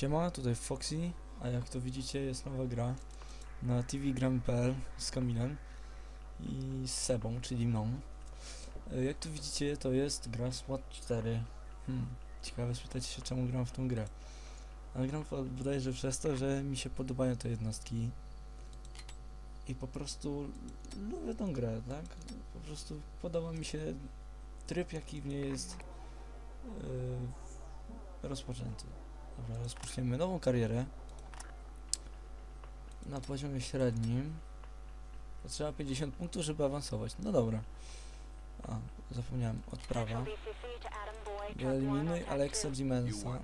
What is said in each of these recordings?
Siema, tutaj Foxy, a jak to widzicie jest nowa gra na tvgramy.pl z Kamilem i z Sebą, czyli mną. E, Jak tu widzicie to jest gra SWAT 4. Hmm, ciekawe spytacie się czemu gram w tą grę. Ale gram bodajże przez to, że mi się podobają te jednostki i po prostu lubię tą grę, tak? Po prostu podoba mi się tryb jaki w niej jest yy, rozpoczęty. Dobra, rozpoczniemy nową karierę na poziomie średnim. Potrzeba 50 punktów, żeby awansować. No dobra. A, zapomniałem. Odprawa. Wyeliminuj Alexa Jimensa.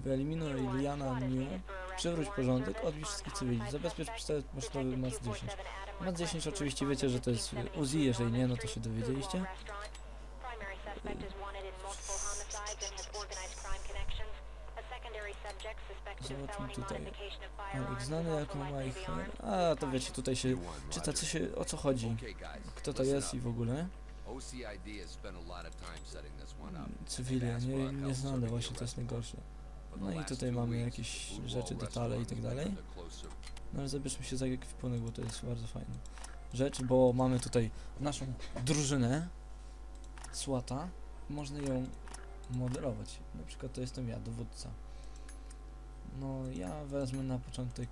Wyeliminuj Liana New. Przywróć porządek. Odbierz wszystkich cywili. Zabezpiecz pistolet maszynowy MAC 10. MAC 10 oczywiście wiecie, że to jest Uzi. Jeżeli nie, no to się dowiedzieliście. Zobaczmy tutaj. Znany jako Michael. A, to wiecie, tutaj się czyta, co się, o co chodzi. Kto to jest i w ogóle. Cywile, nie, nieznane właśnie, to jest najgorsze. No i tutaj mamy jakieś rzeczy, detale i tak dalej. No ale zabierzmy się za ekwipunek, bo to jest bardzo fajna rzecz, bo mamy tutaj naszą drużynę SWATA. Można ją modelować. Na przykład to jestem ja, dowódca. No ja wezmę na początek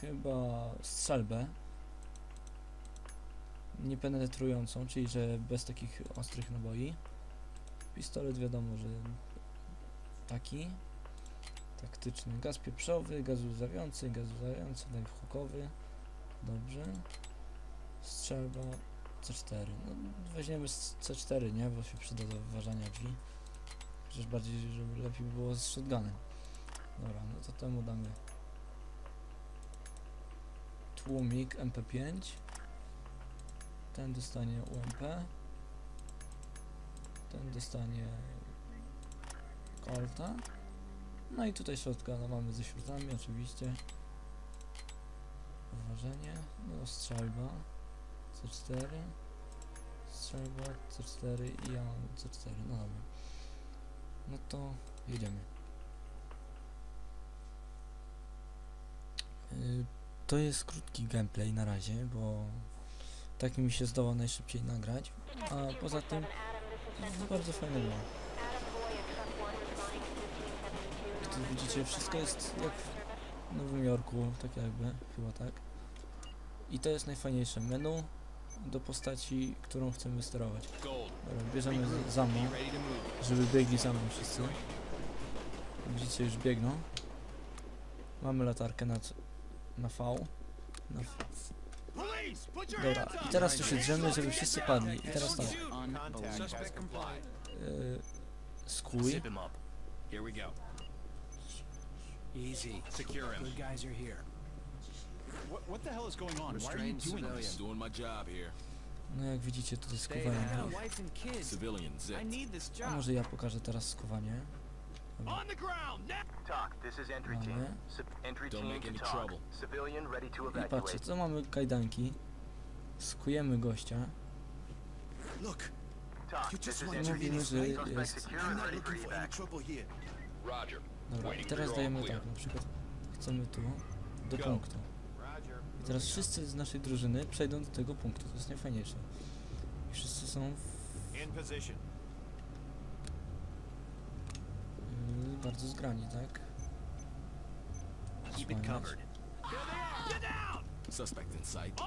chyba strzelbę niepenetrującą, czyli że bez takich ostrych naboi. Pistolet wiadomo, że taki taktyczny. Gaz pieprzowy, gaz łzawiący, gaz łzawiący, hukowy. Dobrze. Strzelba C4. No, weźmiemy z C4, nie? Bo się przyda do wyważania drzwi. Przecież bardziej, żeby lepiej było z shotgunem. Dobra, no to temu damy tłumik MP5. Ten dostanie UMP. Ten dostanie Colta. No i tutaj shotguna mamy ze śrutami oczywiście. Uważenie. No strzelba. C4. Strzelba C4 i ja mam C4. No dobra. No to jedziemy. Y, To jest krótki gameplay na razie, bo tak mi się zdoła najszybciej nagrać. A poza tym bardzo fajne. Jak tu widzicie, wszystko jest jak w Nowym Jorku, tak jakby, chyba tak. I to jest najfajniejsze menu do postaci, którą chcemy sterować. Dobra, bierzemy za mną, żeby biegli za mną wszyscy. Widzicie, już biegną. Mamy latarkę na, na V. Na v. Dobra, i teraz tu się drzemy, żeby wszyscy padli. I teraz tak. Yy, skój. Easy. Secure him. Good guys are here. What, the hell is going on? Why are you doing this? Doing my job here. No jak widzicie, tutaj this A job. może ja pokażę teraz skuwanie. On the ground now! TOC, this is entry team. Entry Don't team make to any TOC. trouble. Civilian ready to I patrzcie, evacuate. co mamy kajdanki. Skujemy gościa. Look, Mówimy, że jest... Dobra, i teraz dajemy tak, na przykład chcemy tu, do punktu. Teraz wszyscy z naszej drużyny przejdą do tego punktu, to jest najfajniejsze. I wszyscy są w, In position. yy, bardzo zgrani, tak? Sight.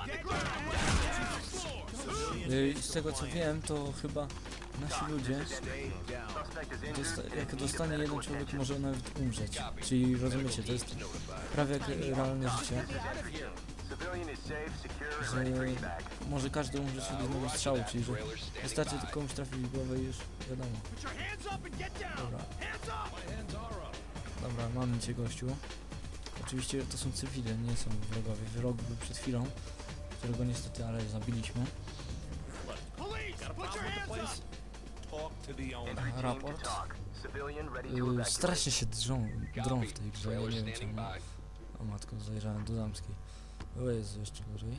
Yy, z tego co wiem, to chyba nasi ludzie, dosta jak dostanie jeden człowiek, może nawet umrzeć. Czyli rozumiecie, to jest prawie jak realne życie, że może każdy umrzeć od jednego strzału, czyli że wystarczy tylko komuś trafić w głowę i już wiadomo. Dobra. Dobra, mamy cię gościu. Oczywiście to są cywile, nie są wrogowie. Wrog był przed chwilą, którego niestety, ale zabiliśmy. Raport. Yy, strasznie się drżą, drą w tej grze, ja nie wiem czemu. O matko, zajrzałem do damskiej. O Jezu, jeszcze gorzej.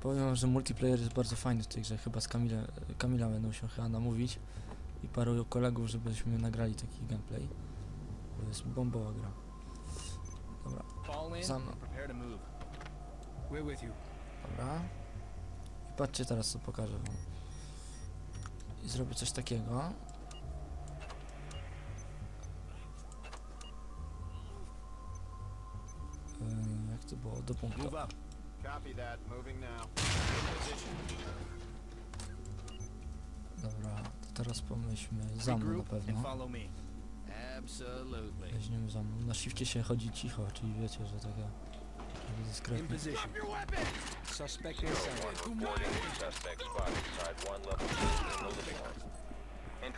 Powiem wam, że multiplayer jest bardzo fajny w tej grze, chyba z Kamila, Kamila będą się chyba namówić, i paru kolegów, żebyśmy nagrali taki gameplay. To jest bombowa gra. Dobra, Za mną. dobra. I patrzcie teraz co pokażę wam. I zrobię coś takiego. To było? Do punktu. Dobra, to teraz pomyślmy za mną na pewno. Weźmiemy za mną. Na shifcie się chodzi cicho, czyli wiecie, że taka dyskretnie. Suspect inside.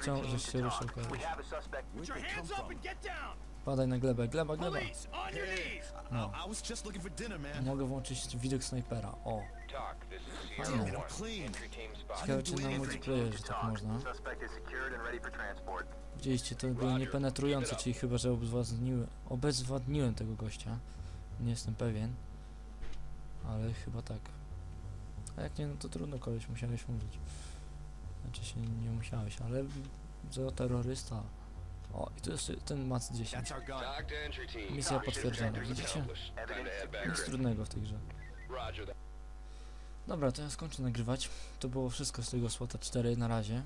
Chciał, żeś się ruszył kogoś. Padaj na glebę, gleba, gleba. No. Mogę włączyć widok snajpera. O, fajne. Ciekawe czy na multiplayerze tak można. Widzieliście, to było niepenetrujące, czyli chyba, że obezwładniłem, obezwładniłem tego gościa. Nie jestem pewien. Ale chyba tak. A jak nie, no to trudno, koleś, musiałeś umrzeć. Znaczy się nie musiałeś, ale za terrorysta. O, i tu jest ten MAC 10. That's our guy. Talk to entry team. Misja potwierdzona, widzicie? Nic trudnego w tej grze. Dobra, to ja skończę nagrywać. To było wszystko z tego SWATA 4 na razie.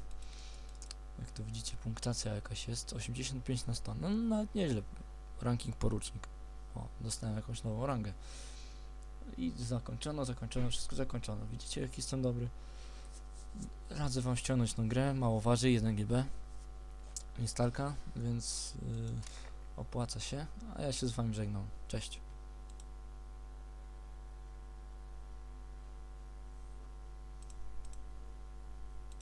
Jak to widzicie, punktacja jakaś jest. 85 na 100. No nawet nieźle. Ranking porucznik. O, dostałem jakąś nową rangę. I zakończono, zakończono, wszystko zakończono. Widzicie, jaki jestem dobry. Radzę wam ściągnąć tą grę. Mało waży, 1 GB. Instalka, więc yy, opłaca się. A ja się z wami żegnam. Cześć.